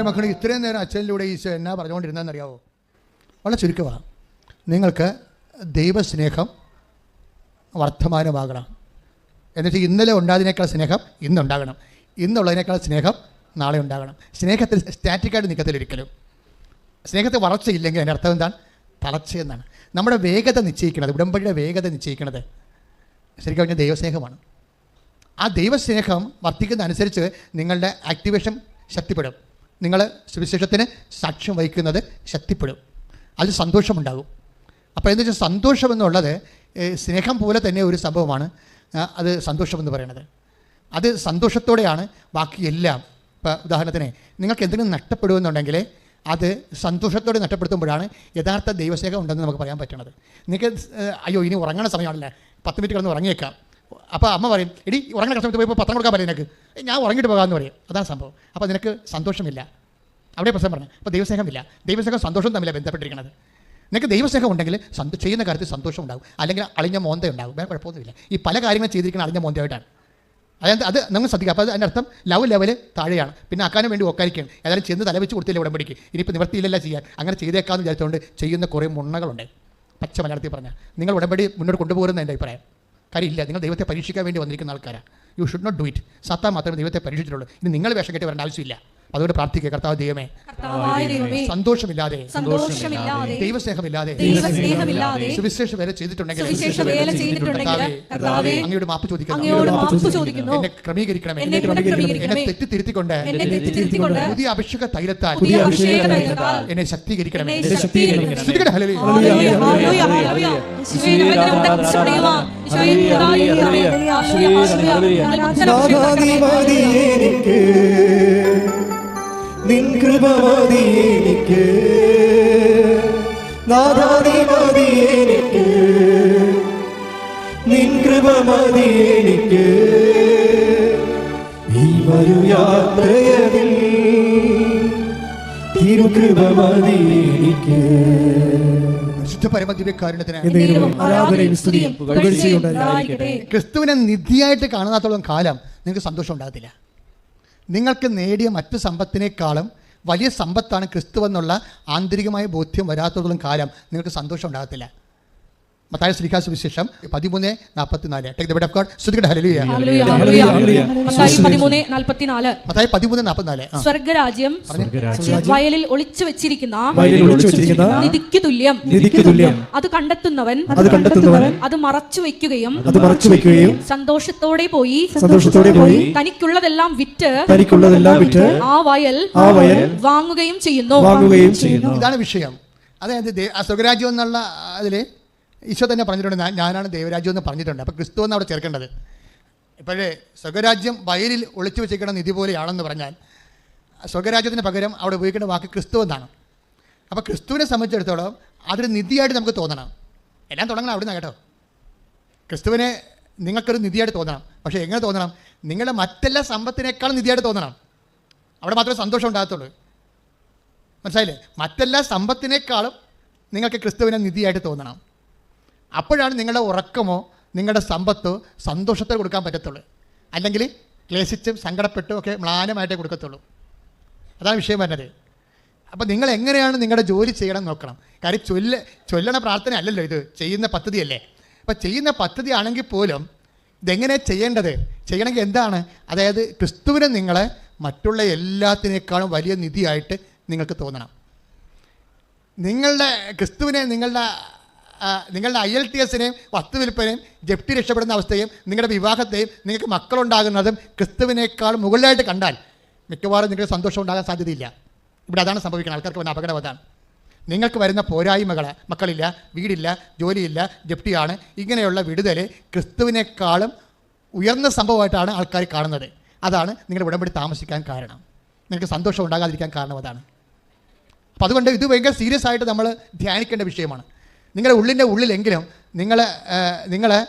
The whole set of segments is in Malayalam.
എന്റെ മക്കൾ ഇത്രയും നേരം അച്ഛനിലൂടെ ഈശോ എന്നാ പറഞ്ഞുകൊണ്ടിരുന്നതെന്നറിയാവോ? വളരെ ചുരുക്കമാണ് നിങ്ങൾക്ക് ദൈവസ്നേഹം വർദ്ധമാനമാകണം. എന്നിട്ട് ഇന്നലെ ഉണ്ടായതിനേക്കാൾ സ്നേഹം ഇന്നുണ്ടാകണം. ഇന്നുള്ളതിനേക്കാൾ സ്നേഹം നാളെ ഉണ്ടാകണം. സ്നേഹത്തിൽ സ്റ്റാറ്റിക്കായിട്ട് നിൽക്കത്തില്ല ഒരിക്കലും. സ്നേഹത്തിൽ വളർച്ചയില്ലെങ്കിൽ അതിന്റെ അർത്ഥം എന്താണ്? തളർച്ചയെന്നാണ് നമ്മുടെ വേഗത നിശ്ചയിക്കുന്നത് ഉടമ്പടിയുടെ വേഗത നിശ്ചയിക്കുന്നത് ശരിക്കും പറഞ്ഞാൽ ദൈവസ്നേഹമാണ്. ആ ദൈവസ്നേഹം വർദ്ധിക്കുന്ന അനുസരിച്ച് നിങ്ങളുടെ ആക്ടിവേഷൻ ശക്തിപ്പെടും. നിങ്ങൾ സുവിശേഷത്തിന് സാക്ഷ്യം വഹിക്കുന്നത് ശക്തിപ്പെടും. അതിൽ സന്തോഷമുണ്ടാകും. അപ്പോൾ എന്താ വെച്ചാൽ സന്തോഷം എന്നുള്ളത് സ്നേഹം പോലെ തന്നെ ഒരു സംഭവമാണ് അത് സന്തോഷമെന്ന് പറയുന്നത് അത് സന്തോഷത്തോടെയാണ് ബാക്കി എല്ലാം. ഇപ്പോൾ ഉദാഹരണത്തിന് നിങ്ങൾക്ക് എന്തെങ്കിലും നഷ്ടപ്പെടുമെന്നുണ്ടെങ്കിൽ അത് സന്തോഷത്തോടെ നഷ്ടപ്പെടുത്തുമ്പോഴാണ് യഥാർത്ഥ ദൈവസ്നേഹം ഉണ്ടെന്ന് നമുക്ക് പറയാൻ പറ്റണത്. നിങ്ങൾക്ക് അയ്യോ ഇനി ഉറങ്ങണ സമയമാണല്ലേ. പത്ത് മിനിറ്റ് കിടന്ന് ഉറങ്ങിയേക്കാം. അപ്പോൾ അമ്മ പറയും എടി ഉറങ്ങണ കഷ്ടം പോയപ്പോൾ പത്രം കൊടുക്കാൻ പറയും നിനക്ക്. "ഏയ്, ഞാൻ ഉറങ്ങിയിട്ട് പോകാമെന്ന് പറയും. അതാണ് സംഭവം. അപ്പോൾ നിനക്ക് സന്തോഷമില്ല. അവിടെ പ്രശ്നം പറഞ്ഞു അപ്പോൾ ദൈവസ്നേഹമില്ല. ദൈവസ്നേഹം സന്തോഷം തമ്മിലാണ് ബന്ധപ്പെട്ടിരിക്കുന്നത് നിനക്ക് ദൈവസ്നേഹം ഉണ്ടെങ്കിൽ ചെയ്യുന്ന കാര്യത്തിൽ സന്തോഷം ഉണ്ടാകും അല്ലെങ്കിൽ അളിഞ്ഞ മോന്ത ഉണ്ടാകും വേറെ കുഴപ്പമൊന്നുമില്ല. ഈ പല കാര്യങ്ങളും ചെയ്തിരിക്കുന്ന അളിഞ്ഞ മോന്തയായിട്ടാണ്. അതായത് അത് നമ്മൾ ശ്രദ്ധിക്കുക. അപ്പോൾ അതിന്റെ അർത്ഥം ലവ് ലെവൽ താഴെയാണ്. പിന്നെ ആക്കാനും വേണ്ടി ഒക്കാരിക്കുകയാണ് ഏതായാലും ചെന്ന് തലവെച്ച് കൊടുത്തില്ല ഉടമ്പടിക്ക്? ഇനിയിപ്പോൾ നിവർത്തിയില്ലല്ല ചെയ്യാൻ. അങ്ങനെ ചെയ്തേക്കാമെന്ന് വിചാരിച്ചുകൊണ്ട് ചെയ്യുന്ന കുറേ മുണ്ണകളുണ്ട് പച്ച മലയാളത്തിൽ പറഞ്ഞാൽ നിങ്ങൾ ഉടമ്പടി മുന്നോട്ട് കൊണ്ടുപോകുന്ന എന്റെ അഭിപ്രായം. കാര്യമില്ല. നിങ്ങൾ ദൈവത്തെ പരീക്ഷിക്കാൻ വേണ്ടി വന്നിരിക്കുന്ന ആൾക്കാരാണ് you should not do it സത്താൻ മാത്രമേ ദൈവത്തെ പരീക്ഷിച്ചിട്ടുള്ളൂ. ഇനി നിങ്ങൾ വേഷം കെട്ടി വരേണ്ട ആവശ്യമില്ല. അതുകൊണ്ട് പ്രാർത്ഥിക്കുക കർത്താവ് ദൈവമേ സന്തോഷമില്ലാതെ സന്തോഷമില്ലാതെ ദൈവസ്നേഹമില്ലാതെ ദൈവസ്നേഹമില്ലാതെ സുവിശേഷ വേല ചെയ്തിട്ടുണ്ടെങ്കിൽ അങ്ങയോട് മാപ്പ് ചോദിക്കുന്നു അങ്ങയോട് മാപ്പ് ചോദിക്കുന്നു എന്നെ ക്രമീകരിക്കണമേ എന്നെ തെറ്റിത്തിരുത്തിക്കൊണ്ട് പുതിയ അഭിഷേക തൈലത്താൽ എന്നെ ശക്തീകരിക്കണമേ എന്നെ ശക്തീകരിക്കണമേ. നിൻ കൃപ മതി എനിക്ക്. നാഥാതി മതി എനിക്ക്. നിൻ കൃപ മതി എനിക്ക്. ഈ വരു യാത്രയതിൽ തിരുകൃപ മതി എനിക്ക്. ക്രിസ്തുവിനെ നിധിയായിട്ട് കാണാത്തോളം കാലം നിങ്ങൾക്ക് സന്തോഷം ഉണ്ടാകത്തില്ല നിങ്ങൾക്ക് നേടിയ മറ്റു സമ്പത്തിനേക്കാളും വലിയ സമ്പത്താണ് ക്രിസ്തുവെന്നുള്ള ആന്തരികമായ ബോധ്യം വരാത്തതോളം കാലം നിങ്ങൾക്ക് സന്തോഷം ഉണ്ടാകത്തില്ല മത്തായ ശ്രീകാസ് സുവിശേഷം പതിമൂന്ന് നാൽപ്പത്തിനാല് take the bed of God ശ്രുതികട ഹല്ലേലൂയ. മത്തായി പതിമൂന്ന് നാൽപ്പത്തിനാല് സ്വർഗരാജ്യം വയലിൽ ഒളിച്ചു വെച്ചിരിക്കുന്ന നിധിക്ക് തുല്യം. അത് കണ്ടെത്തുന്നവൻ അത് കണ്ടെത്തുന്നവൻ അത് മറച്ചു വെക്കുകയും അത് മറച്ചു വെക്കുകയും സന്തോഷത്തോടെ പോയി സന്തോഷത്തോടെ പോയി തനിക്കുള്ളതെല്ലാം വിറ്റ് തനിക്കുള്ളതെല്ലാം വിറ്റ് ആ വയൽ ആ വയൽ വാങ്ങുകയും ചെയ്യുന്നു. വാങ്ങുകയും ചെയ്യുന്നു. ഇതാണ് വിഷയം. അതായത് സ്വർഗരാജ്യം എന്നുള്ള അതിൽ ഈശോ തന്നെ പറഞ്ഞിട്ടുണ്ട് "ഞാൻ- ഞാനാണ് ദൈവരാജ്യം എന്ന് പറഞ്ഞിട്ടുണ്ട്. അപ്പോൾ ക്രിസ്തു എന്ന് അവിടെ ചേർക്കേണ്ടത്? ഇപ്പോഴേ സ്വകരാജ്യം വയലിൽ ഒളിച്ചു വെച്ചിരിക്കുന്ന നിധി പോലെയാണെന്ന് പറഞ്ഞാൽ സ്വകരാജ്യത്തിന് പകരം അവിടെ ഉപയോഗിക്കേണ്ട വാക്ക് ക്രിസ്തു എന്നാണ്. അപ്പോൾ ക്രിസ്തുവിനെ സംബന്ധിച്ചിടത്തോളം അതൊരു നിധിയായിട്ട് നമുക്ക് തോന്നണം. എല്ലാം തുടങ്ങണം അവിടുന്ന് കേട്ടോ. ക്രിസ്തുവിനെ നിങ്ങൾക്കൊരു നിധിയായിട്ട് തോന്നണം. പക്ഷേ എങ്ങനെ തോന്നണം? നിങ്ങളുടെ മറ്റെല്ലാ സമ്പത്തിനേക്കാളും നിധിയായിട്ട് തോന്നണം. അവിടെ മാത്രമേ സന്തോഷം ഉണ്ടാകത്തുള്ളൂ. മനസ്സിലായില്ലേ? മറ്റെല്ലാ സമ്പത്തിനേക്കാളും നിങ്ങൾക്ക് ക്രിസ്തുവിനെ നിധിയായിട്ട് തോന്നണം. അപ്പോഴാണ് നിങ്ങളുടെ ഉറക്കമോ നിങ്ങളുടെ സമ്പത്തോ സന്തോഷത്തെ കൊടുക്കാൻ പറ്റത്തുള്ളൂ. അല്ലെങ്കിൽ ക്ലേശിച്ചും സങ്കടപ്പെട്ടും ഒക്കെ മ്ലാനമായിട്ടേ കൊടുക്കത്തുള്ളൂ. അതാണ് വിഷയം പറഞ്ഞത് അപ്പോൾ നിങ്ങൾ എങ്ങനെയാണ് നിങ്ങളുടെ ജോലി ചെയ്യണം നോക്കണം. കാര്യം ചൊല്ല ചൊല്ലണ പ്രാർത്ഥന അല്ലല്ലോ ഇത്. ചെയ്യുന്ന പദ്ധതിയല്ലേ. അപ്പോൾ ചെയ്യുന്ന പദ്ധതി ആണെങ്കിൽ പോലും ഇതെങ്ങനെ ചെയ്യേണ്ടത്? ചെയ്യണമെങ്കിൽ എന്താണ്? അതായത് ക്രിസ്തുവിനെ നിങ്ങളെ മറ്റുള്ള എല്ലാത്തിനേക്കാളും വലിയ നിധിയായിട്ട് നിങ്ങൾക്ക് തോന്നണം. നിങ്ങളുടെ ക്രിസ്തുവിനെ നിങ്ങളുടെ നിങ്ങളുടെ ഐ എൽ ടി എസിനെയും വസ്തുവിൽപ്പനയും ജപ്തി രക്ഷപ്പെടുന്ന അവസ്ഥയും നിങ്ങളുടെ വിവാഹത്തെയും നിങ്ങൾക്ക് മക്കളുണ്ടാകുന്നതും ക്രിസ്തുവിനേക്കാൾ മുകളിലായിട്ട് കണ്ടാൽ മിക്കവാറും നിങ്ങൾക്ക് സന്തോഷം ഉണ്ടാകാൻ സാധ്യതയില്ല. ഇവിടെ അതാണ് സംഭവിക്കുന്നത്. ആൾക്കാർക്ക് വന്ന അപകടം അതാണ്. നിങ്ങൾക്ക് വരുന്ന പോരായ്മകൾ മക്കളില്ല വീടില്ല ജോലിയില്ല ജപ്തിയാണ് ഇങ്ങനെയുള്ള വിടുതൽ ക്രിസ്തുവിനേക്കാളും ഉയർന്ന സംഭവമായിട്ടാണ് ആൾക്കാർ കാണുന്നത്. അതാണ് നിങ്ങളുടെ ഉടമ്പടി താമസിക്കാൻ കാരണം. നിങ്ങൾക്ക് സന്തോഷം ഉണ്ടാകാതിരിക്കാൻ കാരണം അതാണ്. അപ്പോൾ അതുകൊണ്ട് ഇത് ഭയങ്കര സീരിയസ് ആയിട്ട് നമ്മൾ ധ്യാനിക്കേണ്ട വിഷയമാണ്. നിങ്ങളുടെ ഉള്ളിന്റെ ഉള്ളിലെങ്കിലും നിങ്ങൾ നിങ്ങൾ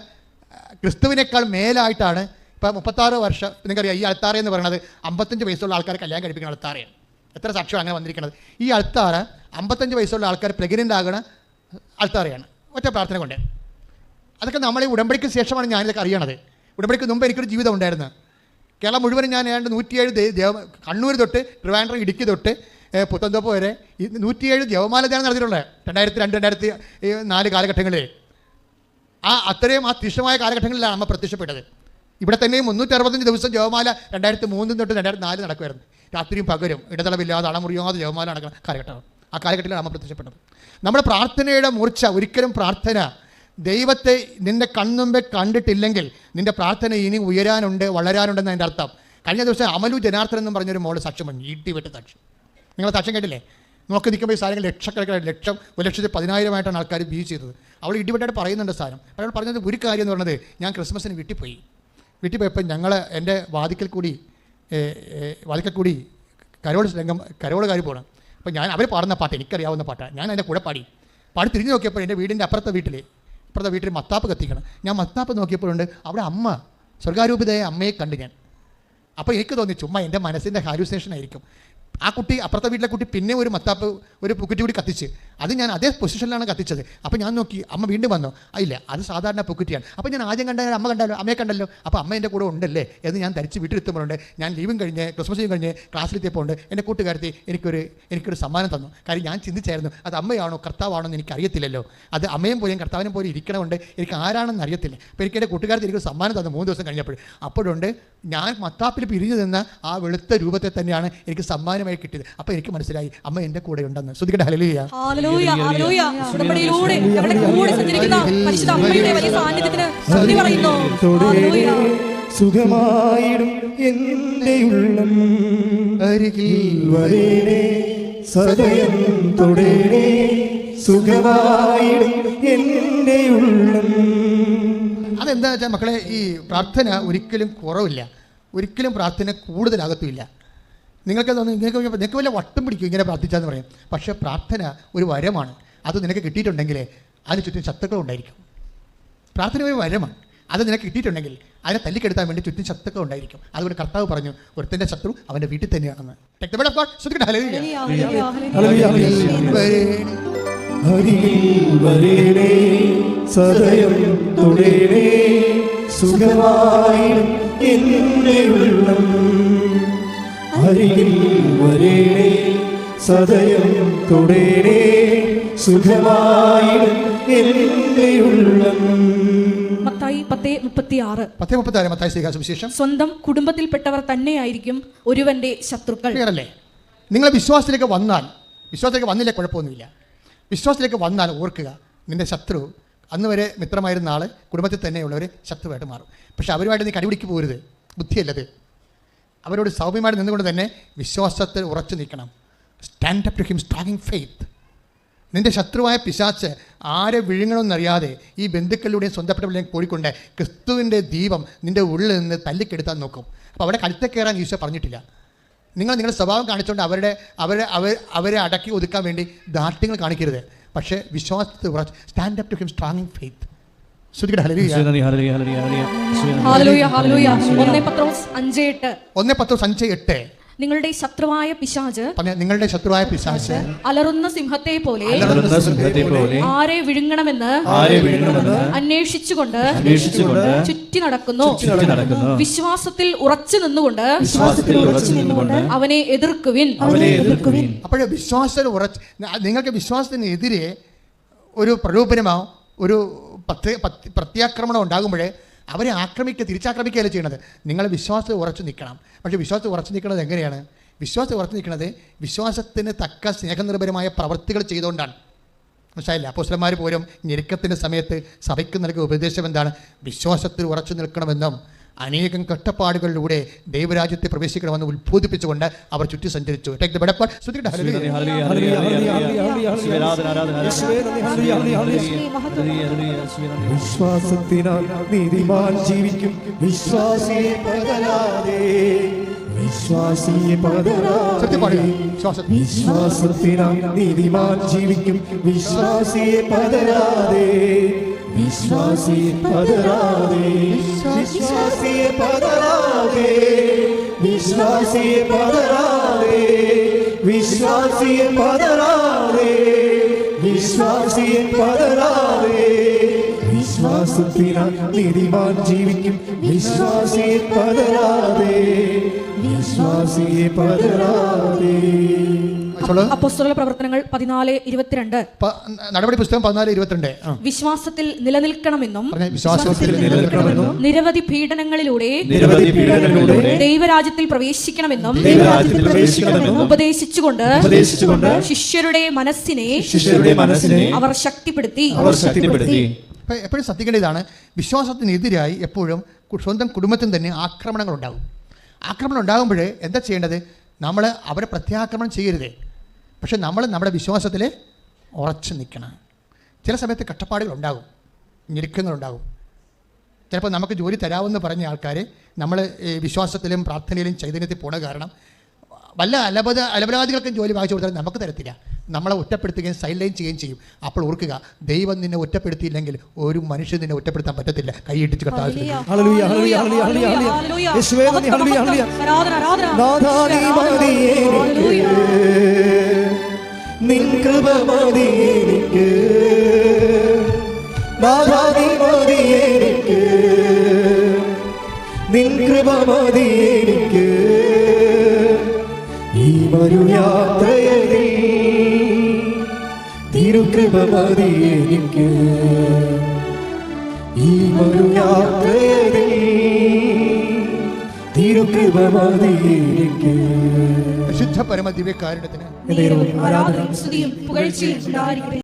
ക്രിസ്തുവിനേക്കാൾ മേലായിട്ടാണ് ഇപ്പോൾ മുപ്പത്താറ് വർഷം നിങ്ങൾക്കറിയാം ഈ അൾത്താറ എന്ന് പറയുന്നത് അമ്പത്തഞ്ച് വയസ്സുള്ള ആൾക്കാർ കല്യാണം കഴിപ്പിക്കുന്ന അൾത്താറയാണ്. എത്ര സാക്ഷ്യം അങ്ങനെ വന്നിരിക്കുന്നത്? ഈ അൾത്താറ അമ്പത്തഞ്ച് വയസ്സുള്ള ആൾക്കാർ പ്രഗ്നന്റ് ആകുന്ന അൾത്താറയാണ്. ഒറ്റ പ്രാർത്ഥന കൊണ്ട്. അതൊക്കെ നമ്മൾ ഈ ഉടമ്പടിക്ക് ശേഷമാണ് ഞാനിതൊക്കെ അറിയണത്. ഉടമ്പടിക്ക് മുമ്പ് എനിക്കൊരു ജീവിതം ഉണ്ടായിരുന്നു. കേരളം മുഴുവനും ഞാൻ ഏതാണ്ട് നൂറ്റിയേഴ് കണ്ണൂർ തൊട്ട് ട്രിവാൻഡ്രം ഇടുക്കി തൊട്ട് ഏ, പുത്തൻതോപ്പ് വരെ. ഈ നൂറ്റിയേഴ് ദേവമാല ധ്യാനം നടത്തിയിട്ടുള്ളത് രണ്ടായിരത്തി രണ്ട് രണ്ടായിരത്തി നാല് കാലഘട്ടങ്ങളിൽ. ആ അത്രയും ആ തീഷ്ണമായ കാലഘട്ടങ്ങളിലാണ് അമ്മ പ്രത്യക്ഷപ്പെട്ടത്. ഇവിടെ തന്നെയും മുന്നൂറ്റി അറുപത്തഞ്ച് ദിവസം ജവമാല രണ്ടായിരത്തി മൂന്നിൽ തൊട്ട് രണ്ടായിരത്തി നാല് നടക്കുമായിരുന്നു. രാത്രിയും പകരും ഇടതളവില്ലാതെ അളമുറിയാതെ ജവമാല നടക്കുന്ന കാലഘട്ടമാണ്. ആ കാലഘട്ടത്തിലാണ് അമ്മ പ്രത്യക്ഷപ്പെട്ടത്. നമ്മുടെ പ്രാർത്ഥനയുടെ മൂർച്ച ഒരിക്കലും പ്രാർത്ഥന ദൈവത്തെ നിന്റെ കണ്ണുമ്പെ കണ്ടിട്ടില്ലെങ്കിൽ നിന്റെ പ്രാർത്ഥന ഇനി ഉയരാനുണ്ട് വളരാനുണ്ടെന്ന് അതിന്റെ അർത്ഥം. കഴിഞ്ഞ ദിവസം അമലു ജനാർദ്ദൻ എന്നും പറഞ്ഞൊരു മോൾ പറഞ്ഞു ഈട്ടി വെട്ട് സാക്ഷ്യം. നിങ്ങൾ സാക്ഷ്യം കേട്ടില്ലേ? നോക്കി നിൽക്കുമ്പോൾ ഈ സാധനങ്ങൾ ലക്ഷക്കണക്കിന് ലക്ഷം ഒരു ലക്ഷത്തി പതിനായിരമായിട്ടാണ് ആൾക്കാർ ബി ചെയ്തത്. അവൾ ഇടിപെട്ടായിട്ട് പറയുന്നുണ്ട് സാധനം. അപ്പോൾ അവൾ പറഞ്ഞത് ഒരു കാര്യം എന്ന് പറഞ്ഞത് ഞാൻ ക്രിസ്മസിന് വീട്ടിൽ പോയി വീട്ടിൽ പോയപ്പോൾ ഞങ്ങൾ എന്റെ വാതിക്കൽ കൂടി വാതിക്കൽ കൂടി കരോട് രംഗം കരോൾ കാര്യം പോകണം അപ്പോൾ ഞാൻ അവർ പാടുന്ന പാട്ട് എനിക്കറിയാവുന്ന പാട്ടാണ്. ഞാൻ എന്റെ കൂടെ പാടി. പാടി തിരിഞ്ഞു നോക്കിയപ്പോൾ എന്റെ വീടിന്റെ അപ്പുറത്തെ വീട്ടിൽ അപ്പുറത്തെ വീട്ടിൽ മത്താപ്പ് കത്തിക്കണം. ഞാൻ മത്താപ്പ് നോക്കിയപ്പോഴുണ്ട് അവിടെ അമ്മ സ്വർഗാരൂപിതയായ അമ്മയെ കണ്ടു ഞാൻ. അപ്പോൾ എനിക്ക് തോന്നി ചുമ്മാ എന്റെ മനസ്സിന്റെ ഹാലൂസിനേഷൻ ആയിരിക്കും. ആ കുട്ടി അപ്പുറത്തെ വീട്ടിലെ കുട്ടി പിന്നെ ഒരു മത്താപ്പ് ഒരു പുക്കുറ്റി കൂടി കത്തിച്ച്. അത് ഞാൻ അതേ പൊസിഷനിലാണ് കത്തിച്ചത്. അപ്പോൾ ഞാൻ നോക്കി അമ്മ വീണ്ടും വന്നു. അല്ല അത് സാധാരണ പൊക്കുറ്റിയാണ്. അപ്പോൾ ഞാൻ ആദ്യം കണ്ട അമ്മ കണ്ടല്ലോ അമ്മയെ കണ്ടല്ലോ. അപ്പോൾ അമ്മ എന്റെ കൂടെ ഉണ്ടല്ലേ എന്ന് ഞാൻ ധരിച്ച് വീട്ടിലെത്തുമ്പോഴുണ്ട്. ഞാൻ ലീവും കഴിഞ്ഞ് ക്രിസ്മസ് കഴിഞ്ഞ് ക്ലാസ്സിലെത്തിയപ്പോൾ ഉണ്ട് എന്റെ കൂട്ടുകാരത്തി എനിക്കൊരു എനിക്കൊരു സമ്മാനം തന്നു. കാര്യം ഞാൻ ചിന്തിച്ചായിരുന്നു അത് അമ്മയാണോ കർത്താവാണോ എന്ന് എനിക്കറിയത്തില്ലല്ലോ അത് അമ്മയും പോലും കർത്താവിനും പോലും ഇരിക്കണമുണ്ട്. എനിക്ക് ആരാണെന്ന് അറിയത്തില്ല. അപ്പോൾ എനിക്ക് എന്റെ കൂട്ടുകാരത്തി എനിക്ക് സമ്മാനം തന്നു മൂന്ന് ദിവസം കഴിഞ്ഞപ്പോൾ. അപ്പോഴുണ്ട് ഞാൻ മത്താപ്പിൽ പിരിഞ്ഞു നിന്ന ആ വെളുത്ത രൂപത്തെ തന്നെയാണ് എനിക്ക് സമ്മാനമായി കിട്ടിയത്. അപ്പോൾ എനിക്ക് മനസ്സിലായി അമ്മ എന്റെ കൂടെ ഉണ്ടെന്ന്. ശ്രദ്ധിക്കട്ടെ ഹലലിയ. ഉടമ്പടിയിലൂടെ നമ്മുടെ കൂടെ സഞ്ചരിക്കുന്ന പരിശുദ്ധ അമ്മയുടെ വലിയ സാന്നിധ്യത്തിന് സ്തുതി പറയുന്നു. സുഖമായിടും എന്റെ ഉള്ളം. അരികിൽ വരേണേ സദയം തൊടേണേ സുഖമായിടും എന്റെ ഉള്ളം. അതെന്താ വെച്ചാൽ മക്കളെ ഈ പ്രാർത്ഥന ഒരിക്കലും കുറവില്ല. ഒരിക്കലും പ്രാർത്ഥന കൂടുതലാകത്തുമില്ല. നിങ്ങൾക്ക് തോന്നുന്നു നിങ്ങൾക്ക് നിങ്ങൾക്ക് വല്ല വട്ടം പിടിക്കും ഇങ്ങനെ പ്രാർത്ഥിച്ചാന്ന് പറയും പക്ഷേ പ്രാർത്ഥന ഒരു വരമാണ് അത് നിനക്ക് കിട്ടിയിട്ടുണ്ടെങ്കിൽ അതിന് ചുറ്റും ശത്രുക്കൾ ഉണ്ടായിരിക്കും പ്രാർത്ഥന ഒരു വരമാണ് അത് നിനക്ക് കിട്ടിയിട്ടുണ്ടെങ്കിൽ അതിനെ തല്ലിക്കെടുത്താൻ വേണ്ടി ചുറ്റും ശത്രുക്കൾ ഉണ്ടായിരിക്കും അതുകൊണ്ട് കർത്താവ് പറഞ്ഞു ഒരുത്തന്റെ ശത്രു അവന്റെ വീട്ടിൽ തന്നെയാണെന്ന് സുഖമായി ഉള്ളം അരികിൽ വരേണേ സദയം തൊടേണേ സുഖമായി സ്വന്തം കുടുംബത്തിൽപ്പെട്ടവർ തന്നെയായിരിക്കും ഒരുവന്റെ ശത്രുക്കൾ. അല്ലേ നിങ്ങൾ വിശ്വാസത്തിലേക്ക് വന്നാൽ വിശ്വാസത്തിലേക്ക് വന്നില്ലേ കുഴപ്പമൊന്നുമില്ല. വിശ്വാസത്തിലേക്ക് വന്നാൽ ഓർക്കുക നിന്റെ ശത്രു അന്ന് വരെ മിത്രമായിരുന്ന ആൾ കുടുംബത്തിൽ തന്നെയുള്ളവർ ശത്രുവായിട്ട് മാറും. പക്ഷെ അവരുമായിട്ട് നീ കടിപിടിക്ക് പോരുത്. ബുദ്ധിയല്ലത്. അവരോട് സൗമ്യമായിട്ട് നിന്നുകൊണ്ട് തന്നെ വിശ്വാസത്തിൽ ഉറച്ചു നിൽക്കണം. Stand up to him strong faith നിന്റെ ശത്രുവായ പിശാച്ച് ആരെ വിഴുങ്ങണമെന്നറിയാതെ ഈ ബന്ധുക്കളിലൂടെയും സ്വന്തപ്പെട്ടവരുടെയും കൂടിക്കൊണ്ട് ക്രിസ്തുവിന്റെ ദീപം നിന്റെ ഉള്ളിൽ നിന്ന് തല്ലിക്കെടുത്താൻ നോക്കും. അപ്പോൾ അവിടെ കഴുത്തെ കയറാൻ ഈശോ പറഞ്ഞിട്ടില്ല. നിങ്ങൾ നിങ്ങളുടെ സ്വഭാവം കാണിച്ചുകൊണ്ട് അവരുടെ അവരെ അവർ അവരെ അടക്കി ഒതുക്കാൻ വേണ്ടി ദാർഢ്യങ്ങൾ കാണിക്കരുത്. പക്ഷേ വിശ്വാസത്തിൽ ഉറച്ച് stand up to him strong faith നിങ്ങളുടെ ശത്രുവായ പിശാജ് നിങ്ങളുടെ ശത്രുവായ പിശാജ് അലറുന്ന സിംഹത്തെ പോലെ അലറുന്ന സിംഹത്തെ പോലെ ആരെ വിഴുങ്ങണമെന്ന് ആരെ വിഴുങ്ങണമെന്ന് അന്വേഷിച്ചുകൊണ്ട് അന്വേഷിച്ചുകൊണ്ട് ചുറ്റി നടക്കുന്നു. ചുറ്റി നടക്കുന്നു. വിശ്വാസത്തിൽ ഉറച്ചു നിന്നുകൊണ്ട് വിശ്വാസത്തിൽ ഉറച്ചു നിന്നുകൊണ്ട് അവനെ എതിർക്കുവിൻ. അവനെ എതിർക്കുവിൻ. അപ്പോൾ വിശ്വാസത്തിൽ ഉറച്ച് നിങ്ങൾക്ക് വിശ്വാസത്തിനെതിരെ ഒരു പ്രലോഭനമോ ഒരു പ്രത്യാക്രമണം ഉണ്ടാകുമ്പോഴേ അവരെ ആക്രമിക്കുക തിരിച്ചാക്രമിക്കുകയല്ല ചെയ്യണത് നിങ്ങൾ വിശ്വാസത്തിൽ ഉറച്ചു നിൽക്കണം. പക്ഷേ വിശ്വാസത്തിൽ ഉറച്ചു നിൽക്കുന്നത് എങ്ങനെയാണ്? വിശ്വാസത്തിൽ ഉറച്ചു നിൽക്കുന്നത് വിശ്വാസത്തിന് തക്ക സ്നേഹനിർഭരമായ പ്രവൃത്തികൾ ചെയ്തുകൊണ്ടാണ്. മനസ്സിലായില്ല? അപ്പോസ്ലന്മാർ പോലും ഞെരുക്കത്തിന്റെ സമയത്ത് സഭയ്ക്ക് നൽകിയ ഉപദേശം എന്താണ്? വിശ്വാസത്തിൽ ഉറച്ചു നിൽക്കണമെന്നും അനേകം കഷ്ടപ്പാടുകളിലൂടെ ദൈവരാജ്യത്തെ പ്രവേശിക്കണമെന്ന് ഉത്ബോധിപ്പിച്ചുകൊണ്ട് അവർ ചുറ്റി സഞ്ചരിച്ചു. ടേക്ക് ദ ഹല്ലേലൂയ. ഹല്ലേലൂയ, ഹല്ലേലൂയ, ഹല്ലേലൂയ, ഹല്ലേലൂയ. ആരാധന, ആരാധന, ആരാധന. യേശുവേ, നന്ദി, ഹല്ലേലൂയ, വിശ്വാസത്തിനാൽ നീതിമാൻ ജീവിക്കും. വിശ്വാസിയെ പകരാതെ. വിശ്വാസിയെ പകരാതെ. വിശ്വാസത്തിനാൽ നീതിമാൻ ജീവിക്കും. വിശ്വാസിയെ പതരാതെ വിശ്വാസിയെ പതരാതെ വിശ്വാസി പതരാതെ വിശ്വാസി പതരാതെ വിശ്വാസി പതരാതെ വിശ്വാസി പതരാതെ വിശ്വാസത്തിനാൽ നീതിമാൻ ജീവിക്കും. വിശ്വാസി പതരാതെ വിശ്വാസിയെ പതരാതെ. അപ്പോസ്തല പ്രവർത്തനങ്ങൾ പതിനാല് ഇരുപത്തിരണ്ട്. നടപടി പുസ്തകം പതിനാല് ഇരുപത്തിരണ്ട്. വിശ്വാസത്തിൽ നിലനിൽക്കണമെന്നും വിശ്വാസത്തിൽ നിലനിൽക്കണമെന്നും നിരവധി പീഡനങ്ങളിലൂടെ ദൈവരാജ്യത്തിൽ പ്രവേശിക്കണമെന്നും ദൈവരാജ്യത്തിൽ പ്രവേശിക്കണമെന്നും ഉപദേശിച്ചുകൊണ്ട് ഉപദേശിച്ചുകൊണ്ട് ശിഷ്യരുടെ മനസ്സിനെ ശിഷ്യരുടെ മനസ്സിനെ അവർ ശക്തിപ്പെടുത്തി. അവർ ശക്തിപ്പെടുത്തി. എപ്പോഴും ശ്രദ്ധിക്കേണ്ട ഇതാണ് വിശ്വാസത്തിനെതിരായി എപ്പോഴും സ്വന്തം കുടുംബത്തിൽ തന്നെ ആക്രമണങ്ങൾ ഉണ്ടാകും ആക്രമണം ഉണ്ടാകുമ്പോൾ എന്താ ചെയ്യേണ്ടത്? നമ്മൾ അവരെ പ്രത്യാക്രമണം ചെയ്യരുത്. പക്ഷെ നമ്മൾ നമ്മുടെ വിശ്വാസത്തിൽ ഉറച്ചു നിൽക്കണം. ചില സമയത്ത് കഷ്ടപ്പാടുകൾ ഉണ്ടാകും ഞെരുക്കങ്ങളുണ്ടാകും. ചിലപ്പോൾ നമുക്ക് ജോലി തരാമെന്ന് പറഞ്ഞ ആൾക്കാർ നമ്മൾ വിശ്വാസത്തിലും പ്രാർത്ഥനയിലും ചൈതന്യത്തിൽ പോണ കാരണം വല്ല അലപത അലപരാധികൾക്കും ജോലി വാങ്ങിച്ചു കൊടുത്താൽ നമുക്ക് തരത്തില്ല. നമ്മളെ ഒറ്റപ്പെടുത്തുകയും സൈലൈൻ ചെയ്യുകയും ചെയ്യും. അപ്പോൾ ഓർക്കുക ദൈവം നിന്നെ ഒറ്റപ്പെടുത്തിയില്ലെങ്കിൽ ഒരു മനുഷ്യൻ നിന്നെ ഒറ്റപ്പെടുത്താൻ പറ്റത്തില്ല. കൈയിട്ടിച്ച് കർത്താവ് നിൻ കൃപ മതി എനിക്ക്. നാഥാ നീ മതി നിൻ കൃപ എനിക്ക്. ഈ മരുയാത്രയതിൽ തിരുകൃപ മതി എനിക്ക്. ഈ മരുയാത്രയതിൽ തിരുകൃപ മതി എനിക്ക്. വിശുദ്ധ പരമ புகழ்ச்சியும்